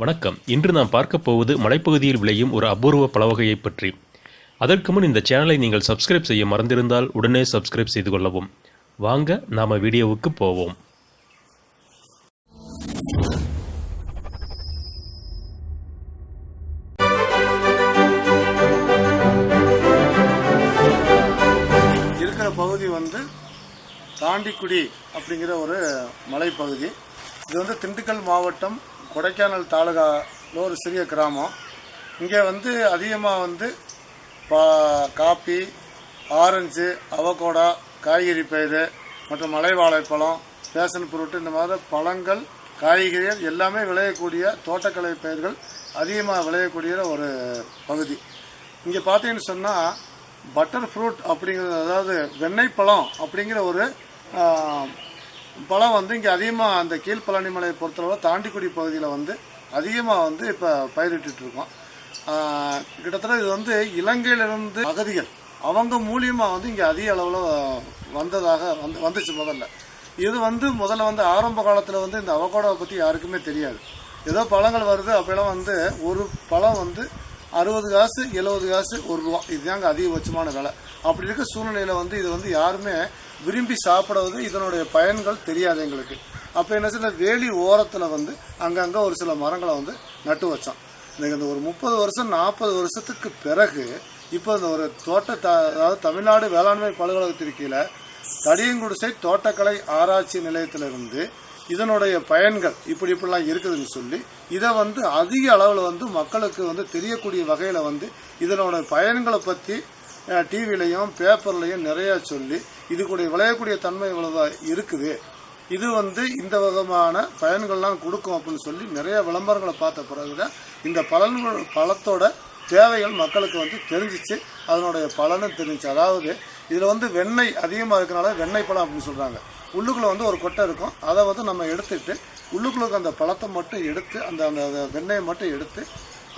வணக்கம். இன்று நாம் பார்க்க போவது மலைப்பகுதியில் விளையும் ஒரு அபூர்வ பழவகையை பற்றி. அதற்கு முன் இந்த சேனலை நீங்கள் சப்ஸ்கிரைப் செய்ய மறந்திருந்தால் உடனே சப்ஸ்கிரைப் செய்து கொள்ளவும். வாங்க நாம வீடியோவுக்கு போவோம். இருக்கிற பகுதி வந்து தாண்டிக்குடி அப்படிங்கிற ஒரு மலைப்பகுதி. இது வந்து திண்டுக்கல் மாவட்டம் கொடைக்கானல் தாலுகாவில் ஒரு சிறிய கிராமம். இங்கே வந்து அதிகமாக வந்து பா காப்பி ஆரஞ்சு அவகோடா காய்கறி பயிர் மற்றும் மலை வாழைப்பழம் பேசன் ஃப்ரூட் இந்த மாதிரி பழங்கள் காய்கறிகள் எல்லாமே விளையக்கூடிய தோட்டக்கலை பயிர்கள் அதிகமாக விளையக்கூடிய ஒரு பகுதி. இங்கே பார்த்தீங்கன்னு சொன்னால் பட்டர் ஃப்ரூட் அப்படிங்கிறது அதாவது வெண்ணெய் பழம் அப்படிங்கிற ஒரு பழம் வந்து இங்கே அதிகமாக அந்த கீழ்பழனி மலையை பொறுத்தளவு தாண்டிக்குடி பகுதியில் வந்து அதிகமாக வந்து இப்போ பயிரிட்டுட்டு இருக்கோம். கிட்டத்தட்ட இது வந்து இலங்கையிலிருந்து அகதிகள் அவங்க மூலியமாக வந்து இங்கே அதிக அளவில் வந்ததாக வந்து வந்துச்சு முதல்ல. இது வந்து முதல்ல வந்து ஆரம்ப காலத்தில் வந்து இந்த அவகோடாவை பற்றி யாருக்குமே தெரியாது. ஏதோ பழங்கள் வருது அப்படிலாம் வந்து ஒரு பழம் வந்து அறுபது காசு எழுபது காசு ஒரு ரூபா. இதுதாங்க அதிகபட்சமான விலை. அப்படி இருக்க சூழ்நிலையில் வந்து இது வந்து யாருமே விரும்பி சாப்பிடுவது இதனுடைய பயன்கள் தெரியாது எங்களுக்கு. அப்போ என்ன சில வேலி ஓரத்தில் வந்து அங்கங்கே ஒரு சில மரங்களை வந்து நட்டு வச்சோம். இந்த இந்த ஒரு முப்பது வருஷம் நாற்பது வருஷத்துக்கு பிறகு இப்போ இந்த ஒரு தோட்ட த அதாவது தமிழ்நாடு வேளாண்மை பல்கலைக்கழகத்திற்கு கீழே தடியங்குடிசை தோட்டக்கலை ஆராய்ச்சி நிலையத்திலிருந்து இதனுடைய பயன்கள் இப்படி இப்படிலாம் இருக்குதுன்னு சொல்லி இதை வந்து அதிக அளவில் வந்து மக்களுக்கு வந்து தெரியக்கூடிய வகையில் வந்து இதனோட பயன்களை பற்றி டிவிலையும் பேப்பர்லையும் நிறையா சொல்லி இது கூட விளையக்கூடிய தன்மை இவ்வளவு இருக்குது இது வந்து இந்த விதமான பயன்கள்லாம் கொடுக்கும் அப்படின்னு சொல்லி நிறைய விளம்பரங்களை பார்த்த பிறகுதான் இந்த பலன்கள் பழத்தோட தேவைகள் மக்களுக்கு வந்து தெரிஞ்சிச்சு. அதனுடைய பலனும் தெரிஞ்சு அதாவது இதில் வந்து வெண்ணெய் அதிகமாக இருக்கனால வெண்ணெய் பழம் அப்படின்னு சொல்கிறாங்க உள்ளுக்குள்ளே வந்து ஒரு கொட்டை இருக்கும். அதை வந்து நம்ம எடுத்துட்டு உள்ளுக்குள்ள இருக்க அந்த பழத்தை மட்டும் எடுத்து அந்த அந்த வெண்ணெயை மட்டும் எடுத்து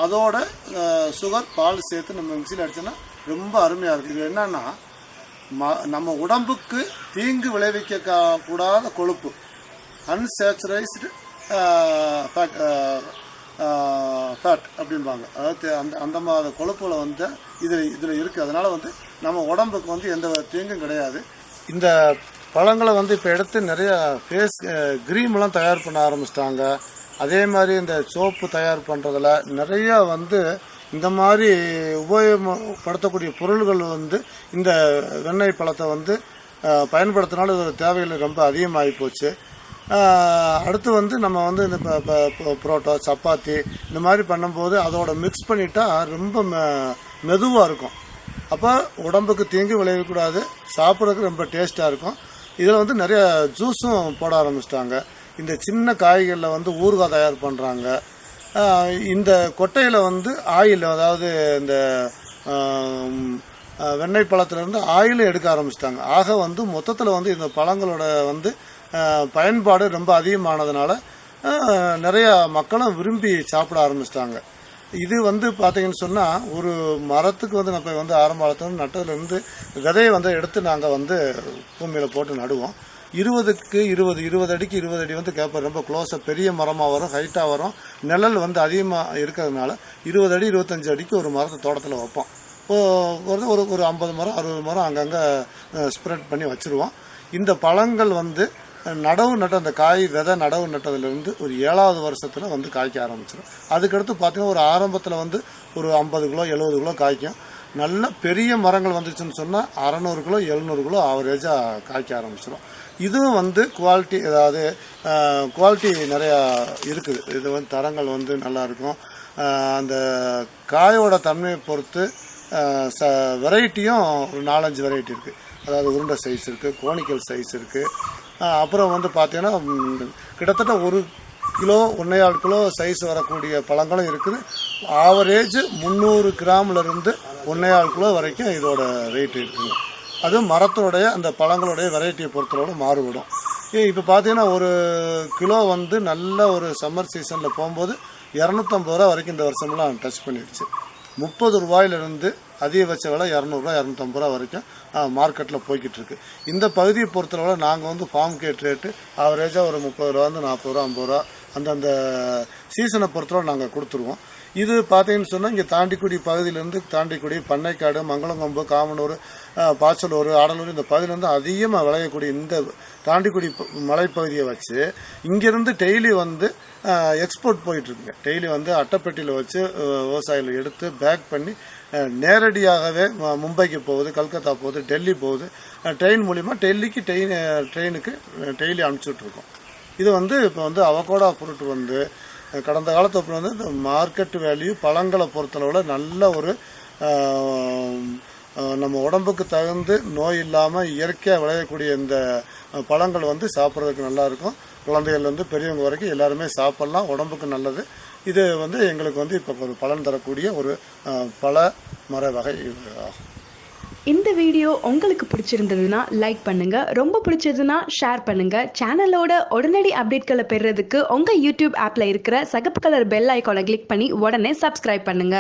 அதோட சுகர் பால் சேர்த்து நம்ம மிக்சியில் அடித்தோன்னா ரொம்ப அருமையாக இருக்குது இது என்னன்னா ம நம்ம உடம்புக்கு தீங்கு விளைவிக்க கூடாத கொழுப்பு. அன்சேச்சுரைஸ்டு ஃபேட் அப்படிம்பாங்க அதாவது அந்த அந்த மாதிரி கொழுப்புல வந்து இதில் இதில் இருக்குது அதனால் வந்து நம்ம உடம்புக்கு வந்து எந்த தீங்கும் கிடையாது. இந்த பழங்களை வந்து இப்போ எடுத்து நிறைய ஃபேஸ் க்ரீம்லாம் தயார் பண்ண ஆரம்பிச்சிட்டாங்க. அதே மாதிரி இந்த சோப்பு தயார் பண்ணுறதுல நிறையா வந்து இந்த மாதிரி உபயோகப்படுத்தக்கூடிய பொருள்கள் வந்து இந்த வெண்ணெய் பழத்தை வந்து பயன்படுத்தினாலும் இதோட தேவைகள் ரொம்ப அதிகமாகி போச்சு. அடுத்து வந்து நம்ம வந்து இந்த ப- புரோட்டா சப்பாத்தி இந்த மாதிரி பண்ணும்போது அதோட மிக்ஸ் பண்ணிட்டா ரொம்ப மெ- மெதுவாக இருக்கும். அப்போ உடம்புக்கு தீங்கு விளையக்கூடாது சாப்பிட்றதுக்கு ரொம்ப டேஸ்ட்டாக இருக்கும். இதில் வந்து நிறைய ஜூஸும் போட ஆரம்பிச்சிட்டாங்க. இந்த சின்ன காய்கறியில் வந்து ஊறுகாய் தயார் பண்ணுறாங்க இந்த கொட்டையில் வந்து ஆயில் அதாவது இந்த வெண்ணெய் பழத்துலேருந்து ஆயிலும் எடுக்க ஆரம்பிச்சிட்டாங்க. ஆக வந்து மொத்தத்தில் வந்து இந்த பழங்களோட வந்து பயன்பாடு ரொம்ப அதிகமானதுனால நிறைய மக்களும் விரும்பி சாப்பிட ஆரம்பிச்சிட்டாங்க. இது வந்து பார்த்தீங்கன்னு சொன்னால் ஒரு மரத்துக்கு வந்து நம்ம வந்து ஆரம்ப காலத்துல நட்டதுலேருந்து விதையை வந்து எடுத்து நாங்கள் வந்து பூமியில் போட்டு நடுவோம். இருபதுக்கு இருபது இருபது அடிக்கு இருபது அடி வந்து கேப்பர் ரொம்ப க்ளோஸாக பெரிய மரமாக வரும் ஹைட்டாக வரும். நிழல் வந்து அதிகமாக இருக்கிறதுனால இருபது அடி இருபத்தஞ்சி அடிக்கு ஒரு மரத்தை தோட்டத்தில் வைப்போம். ஓ- ஒரு ஒரு ஒரு ஐம்பது மரம் அறுபது மரம் அங்கங்கே ஸ்ப்ரெட் பண்ணி வச்சுருவோம். இந்த பழங்கள் வந்து நடவு நட்ட அந்த காய் விதை நடவு நட்டதுலேருந்து ஒரு ஏழாவது வருஷத்தில் வந்து காய்க்க ஆரம்பிச்சிடும் அதுக்கடுத்து பார்த்தீங்கன்னா ஒரு ஆரம்பத்தில் வந்து ஒரு ஐம்பது கிலோ எழுபது கிலோ காய்க்கும். நல்ல பெரிய மரங்கள் வந்துச்சுன்னு சொன்னால் அறநூறு கிலோ எழுநூறு கிலோ ஆவரேஜாக காய்க்க ஆரம்பிச்சிடும் இதுவும் வந்து குவாலிட்டி அதாவது குவாலிட்டி நிறையா இருக்குது. இது வந்து தரங்கள் வந்து நல்லாயிருக்கும் அந்த காயோட தன்மையை பொறுத்து ச வெரைட்டியும் ஒரு நாலஞ்சு வெரைட்டி இருக்குது அதாவது உருண்டை சைஸ் இருக்குது கோணிக்கல் சைஸ் இருக்குது அப்புறம் வந்து பார்த்தீங்கன்னா கிட்டத்தட்ட ஒரு கிலோ ஒன்றையாள் கிலோ சைஸ் வரக்கூடிய பழங்களும் இருக்குது. ஆவரேஜ் முந்நூறு கிராம்லேருந்து ஒன்றையாள் கிலோ வரைக்கும் இதோட ரேட் இருக்குங்க அது மரத்தோடைய அந்த பழங்களுடைய வெரைட்டியை பொறுத்தளவு மாறுபடும். இப்போ பார்த்தீங்கன்னா ஒரு கிலோ வந்து நல்ல ஒரு சம்மர் சீசனில் போகும்போது இரநூத்தம்பது ரூபா வரைக்கும் இந்த வருஷம்லாம் டச் பண்ணிடுச்சு. முப்பது ரூபாயிலிருந்து அதிகபட்ச விலை இரநூறுவா இரநூத்தம்பது ரூபா வரைக்கும் மார்க்கெட்டில் போய்கிட்டு இருக்கு இந்த பகுதியை பொறுத்தளவில் நாங்கள் வந்து ஃபார்ம் கேட் ரேட்டு ஆவரேஜாக ஒரு முப்பது ரூபா வந்து நாற்பது ரூபா ஐம்பது ரூபா அந்தந்த சீசனை பொறுத்தளவு நாங்கள் கொடுத்துருவோம். இது பார்த்தீங்கன்னு சொன்னால் இங்கே தாண்டிக்குடி பகுதியிலேருந்து தாண்டிக்குடி பண்ணைக்காடு மங்களங்கொம்பு காமனூர் பாச்சலூர் ஆடலூர் இந்த பகுதியிலேருந்து அதிகமாக விளையக்கூடிய இந்த தாண்டிக்குடி ப- மலைப்பகுதியை வச்சு இங்கேருந்து டெய்லி வந்து எக்ஸ்போர்ட் போயிட்டுருக்குங்க. டெய்லி வந்து அட்டைப்பெட்டியில் வச்சு விவசாயிகள் எடுத்து பேக் பண்ணி நேரடியாகவே மும்பைக்கு போகுது கல்கத்தா போகுது டெல்லி போகுது. ட்ரெயின் மூலிமா டெல்லிக்கு ட்ரெயின் ட்ரெயினுக்கு டெய்லி அனுப்பிச்சுட்ருக்கோம் இது வந்து இப்போ வந்து அவகோடா பொருட்டு வந்து கடந்த காலத்தை அப்புறம் வந்து இந்த மார்க்கெட் வேல்யூ பழங்களை பொறுத்தளவில் நல்ல ஒரு நம்ம உடம்புக்கு தகுந்து நோய் இல்லாமல் இயற்கையாக விளையக்கூடிய இந்த பழங்கள் வந்து சாப்பிட்றதுக்கு நல்லாயிருக்கும் குழந்தைகள்லேருந்து பெரியவங்க வரைக்கும் எல்லாருமே சாப்பிட்லாம். உடம்புக்கு நல்லது. இது வந்து எங்களுக்கு வந்து இப்போ ஒரு பலன் தரக்கூடிய ஒரு பல மர வகை ஆகும். இந்த வீடியோ உங்களுக்கு பிடிச்சிருந்ததுன்னா லைக் பண்ணுங்க. ரொம்ப பிடிச்சதுன்னா ஷேர் பண்ணுங்க. சேனலோட உடனடி அப்டேட்களை பெறுறதுக்கு உங்க யூடியூப் ஆப்ல இருக்கிற சகப்பு கலர் பெல் ஐக்கானை கிளிக் பண்ணி உடனே சப்ஸ்கிரைப் பண்ணுங்க.